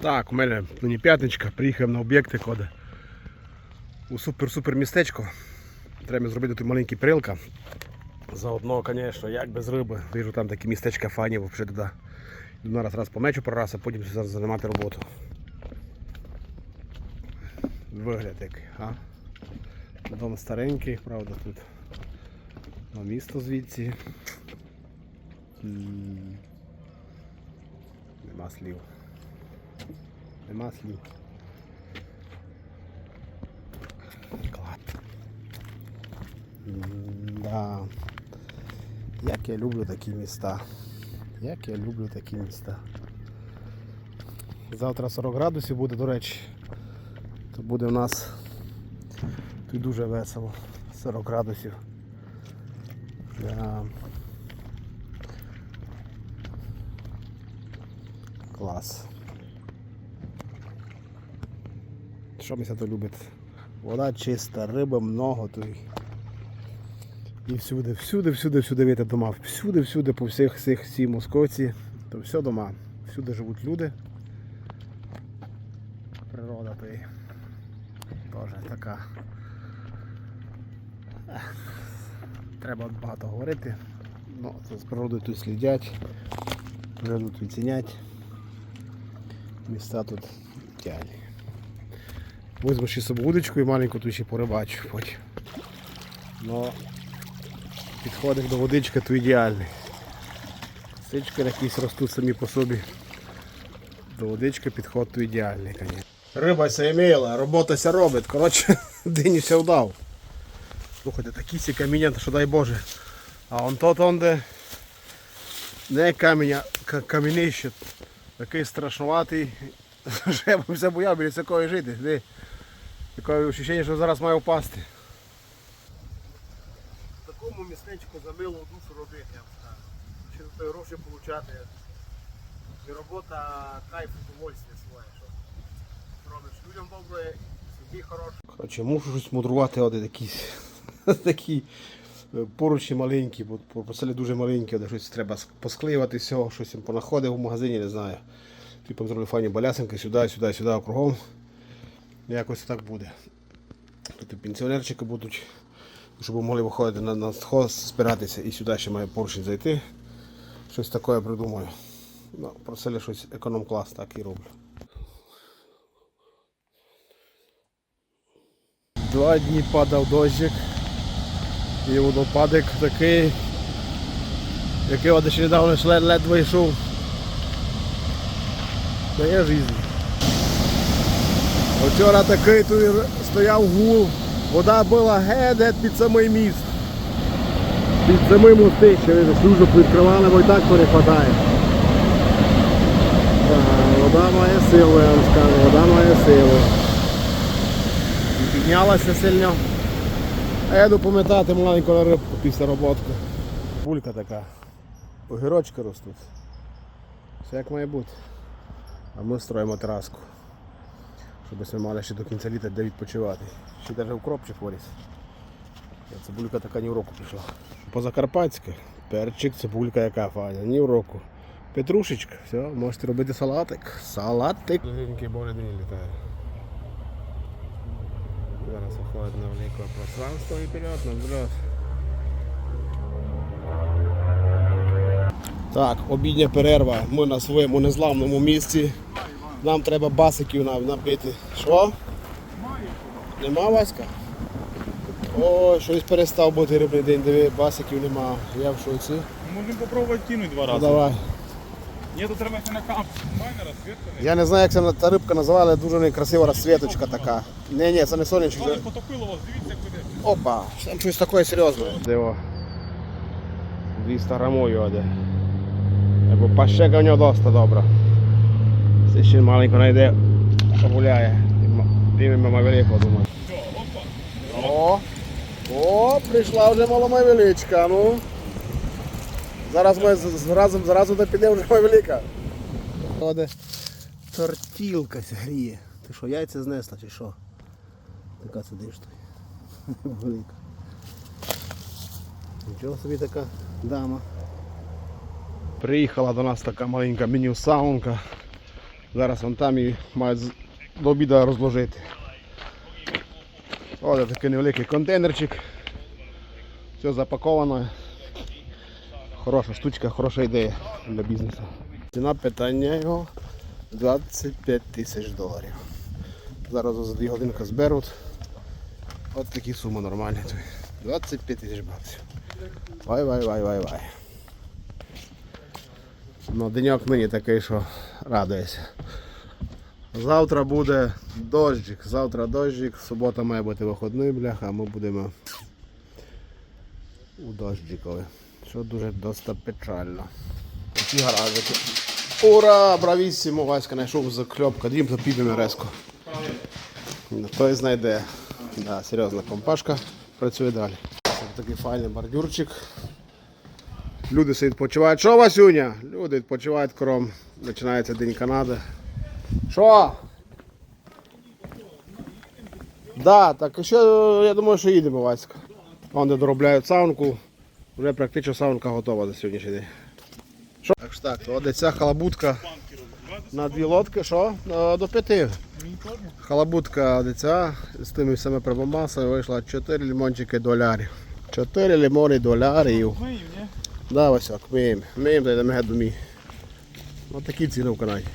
Так, у мене нині п'ятничка, приїхав на об'єкти коди. У супер-супер містечко. Треба зробити тут маленький прилка. Заодно, звісно, як без риби. Вижу там такі містечка фані, взагалі туди. Йду раз раз помечу пару раз, а потім зараз займати роботу. Вигляд який, а? Дом старенький, правда, тут. На місто звідси. Нема слів. Нема слів. Клад. Да. Як я люблю такі міста. Як я люблю такі міста. Завтра 40 градусів буде, до речі. То буде у нас тут дуже весело. 40 градусів. Да. Клас. Що мися то любить? Вода чиста, риби много тут. І всюди, всюди, всюди, всюди видите дома. Всюди, всюди, по всіх всіх всі московці. То все дома. Всюди живуть люди. Природа то теж така. Треба багато говорити. Ну, з природою тут слідять, природу тут цінять. Міста тут ідеальні. Візьму ще собі удочку і маленьку тут ще порибачу потім. Но підходик до водички то ідеальний. Сички якісь ростуть самі по собі. До водички підход то ідеальний, звісно. Риба ся робота ся робить. Коротше, день ся вдав. Слухайте, такі сі каміння, що дай Боже. А он тот он де не камінь, а камінище. Такий страшнуватий. Що я б все бояв біля такої жити. Де? Таке відчуття, що зараз має впасти. В такому містечку за милу душу робити, я вам скажу. Чи за той гроші получати. І робота кайф удовольствие своє. Що робиш людям добре, собі хороше. Коротше, мушу щось мудрувати, от якісь такі е, поручні маленькі, бо по- по селі дуже маленькі, де щось треба ск- посклеювати всього, щось їм понаходив в магазині, не знаю. Типу зробили файні балясинки сюди, сюди, сюди, кругом. Якось так буде. Тут і пенсіонерчики будуть, щоб могли виходити на, на сход, збиратися і сюди ще має поручень зайти. Щось таке придумаю. Ну, про селі щось економ-клас так і роблю. Два дні падав дощик. І водопадик такий, який ще недавно лед- ледве йшов. Дає життя. Вчора такий тут стояв гул, вода була геть під самий міст. Під самим мостище, видиш, дуже відкривали, бо і так перепадає. Вода має силу, я вам скажу, вода має силу. І Піднялася сильно. А я йду помітати маленьку рибку після роботки. Пулька така. Огірочки ростуть. Все як має бути. А ми строїмо тераску. Щоб ми мали ще до кінця літа де відпочивати. Ще навіть укропчик виріс. Цибулька така ні в року пішла. Позакарпатська. Перчик, цибулька яка файна, ні в року. Петрушечка, все, можете робити салатик. Салатик. Легенький боже день літає. Зараз виходить на велике пространство і вперед, на взлет. Так, обідня перерва. Ми на своєму незламному місці. Нам треба басиків нам набити. Що? Нема Васька? О, щось перестав бути рибний день, диви, басиків нема. Я в шоці. Можемо попробувати кинути два Ну, рази. давай. Ні, тут треба ще на камп. Я не знаю, як це та рибка називала, але дуже некрасива розсвіточка така. Ні, ні, це не сонячник. Але потопило вас, дивіться куди. Опа, там щось таке серйозне. Диво. 200 грамів його де. Пащека в нього доста добра. Це ще маленько знайде, погуляє. Дивимо великого, думаю. О, о, прийшла вже малома величка, ну. Зараз ми з- зразу, зразу де піде вже велика. Оде тортілка гріє. Ти що, яйця знесла чи що? Така сидиш тут. Велика. Нічого собі така дама. Приїхала до нас така маленька меню-саунка. Зараз вон там і мають до обіду розложити. Ось такий невеликий контейнерчик. Все запаковано. Хороша штучка, хороша ідея для бізнесу. Ціна питання його 25 тисяч доларів. Зараз за 2 годинки зберуть. От такі суми нормальні. 25 тисяч баксів. Вай, Ну, деньок мені такий, що радується. Завтра буде дощик, завтра дощик, субота має бути виходний, бляха, а ми будемо у дощикові. Що дуже доста печально. Такі гаражики. Ура! Бравіссимо! Васька знайшов закльопка, дім підемо резко. Той знайде. Да, серйозна компашка. Працює далі. Такий файний бордюрчик. Люди собі відпочивають. Що, Васюня? Люди відпочивають кром. Починається День Канади. Що? Да, так ще я думаю, що їдемо, Васька. Вон де доробляють саунку. Вже практично саунка готова за сьогоднішній день. Що? Так що так, от ця халабутка на дві лодки, що? Е, До п'яти. Халабутка диця з тими всіми прибамбасами вийшла 4 лимончики долярів. 4 лимони долярів. Мию, ні? Да, Васяк, миємо. Миємо та йдемо геть до мій. Ось такі ціни в Канаді.